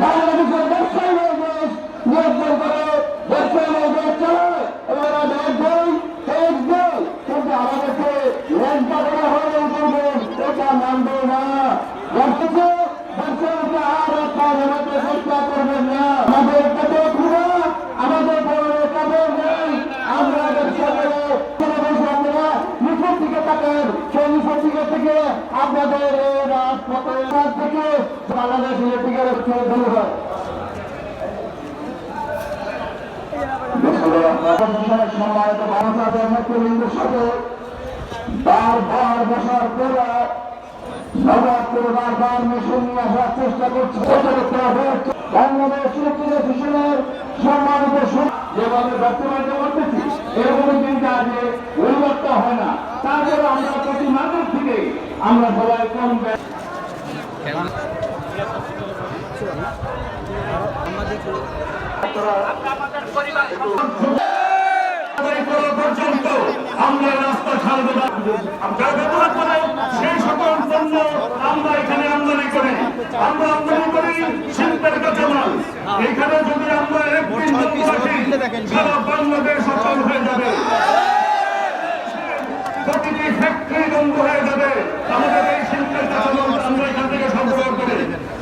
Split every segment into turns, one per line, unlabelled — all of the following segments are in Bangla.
বাংলাদেশের ব্যবসায়ী লোক দেশ নিয়ন্ত্রণ করে ব্যবসায়ী লোক দেশ চালায় এবার ব্যাগ দেয় টেক দেয় কিন্তু আমাদেরকে ল্যাংটা করা হলেও করবেন এটা মানবে না ব্যবসাকে ব্যবসায়ীকে আর একটা আমাকে চেষ্টা করবেন না আমাদের পেটে ঘুরা আমাদের বড় কাপড় নেই আমরা ব্যবসা করে চলে বসে আপনারা নিচের দিকে তাকান সেই নিচের দিকে থেকে আপনাদের রাজপথের থেকে বাংলাদেশের দিকে দূর হয় সম্মানিত বাংলাদেশের নেতৃবৃন্দের সাথে বারবার বসার পরে নবাব করে বারবার মিশন নিয়ে আসার চেষ্টা করছে বাংলাদেশ সুরক্ষিত শিশুদের সম্মানিত সম- যেভাবে বর্তমানে করতেছি আমরা
এখানে আমদানি করি আমরা আমদানি করি শিল্পের কাঁচামাল এখানে যদি আমরা একদিন বন্ধ রাখি সারা বাংলাদেশ অচল হয়ে যাবে প্রতিটি ফ্যাক্টরি বন্ধ হয়ে যাবে আমাদের এই শিল্পের কাঁচামাল আমরা এখান থেকে সংগ্রহ করি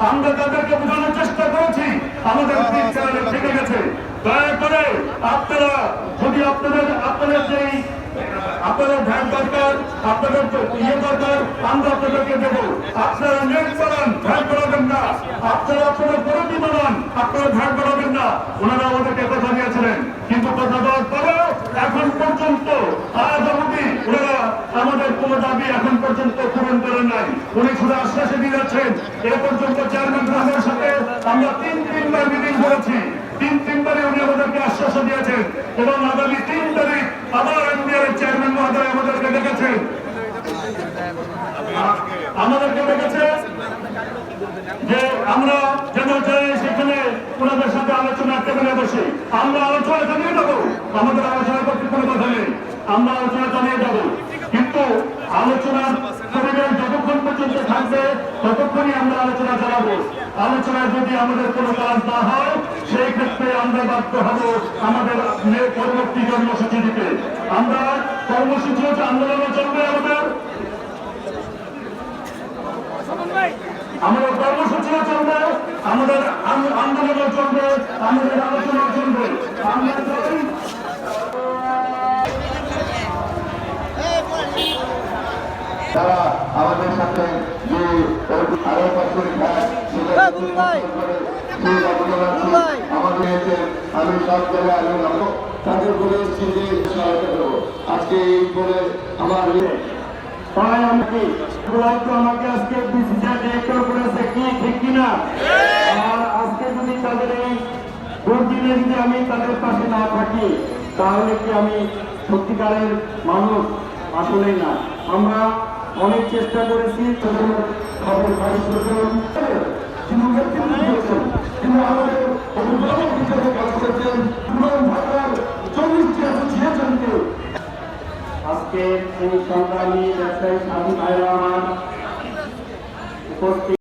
আমরা তাদেরকে বোঝানোর চেষ্টা করেছি। আমাদের পিছনে থেকে গেছে। দয়া করে আপনারা যদি আপনাদের আপনাদের যেই আপনাদের ভ্যান দরকার আপনাদের ইয়ে দরকার আমরা আপনাদেরকে দেবো। আপনারা নেট বানান ভ্যান বানাবেন না। আপনারা আপনাদের পরবর্তী বানান আপনারা ভ্যান বানাবেন না। ওনারা আমাদেরকে কথা দিয়েছিলেন। কিন্তু কথা দেওয়ার পরেও এখন পর্যন্ত আমাদের কোনো দাবি এখন পর্যন্ত পূরণ করেন নাই। উনি শুধু আশ্বাসে দিয়ে যাচ্ছেন, এ পর্যন্ত চেয়ারম্যান সাথে আমরা তিন তিনবার মিটিং করেছি। তিন তিনবারে উনি আমাদেরকে আশ্বাস দিয়েছেন এবং আগামী তিন তারিখ আবার এনবিআর চেয়ারম্যান মহোদয় আমাদেরকে ডেকেছেন। আমাদেরকে ডেকেছে যে আমরা যেন যাই সেখানে ওনাদের সাথে আলোচনা টেবিলে বসে। আমরা আলোচনা চালিয়ে যাব আমাদের আলোচনা করতে কোনো কথা নেই। আমরা আলোচনা আমরা আলোচনা চালাবো আলোচনায় যদি আমাদের কোনো কাজ না হয়, সেই ক্ষেত্রে আমরা বাধ্য হব আমাদের পরবর্তী কর্মসূচি দিতে। আমরা কর্মসূচি হচ্ছে আন্দোলনে চলবে আমাদের। আমাদের কর্মসূচিও চলবে, আমাদের আন- আন্দোলনও চলবে, আমাদের আলোচনাও চলবে। আমরা
তারা আমাদের সাথে যে আরও আমাদের আমি সব জায়গায় আমি নামবো তাদের বলে এসেছি যে সহায়তা করব। আজকে এই বলে আমার
তাই আমাকে। আমাকে আজকে বিসিসিআই ডিরেক্টর করেছে কি ঠিক কিনা? আর আজকে যদি তাদের এই দুর্দিনে যদি আমি তাদের পাশে না থাকি তাহলে কি আমি সত্যিকারের মানুষ? আসলেই না। আমরা অনেক চেষ্টা করেছি
কিন্তু করেছেন কিন্তু আমাদের হিসেবে কাজ করেছেন।
আজকে এই সংগ্রামী ব্যবসায়ী স্বাধীন উপস্থিত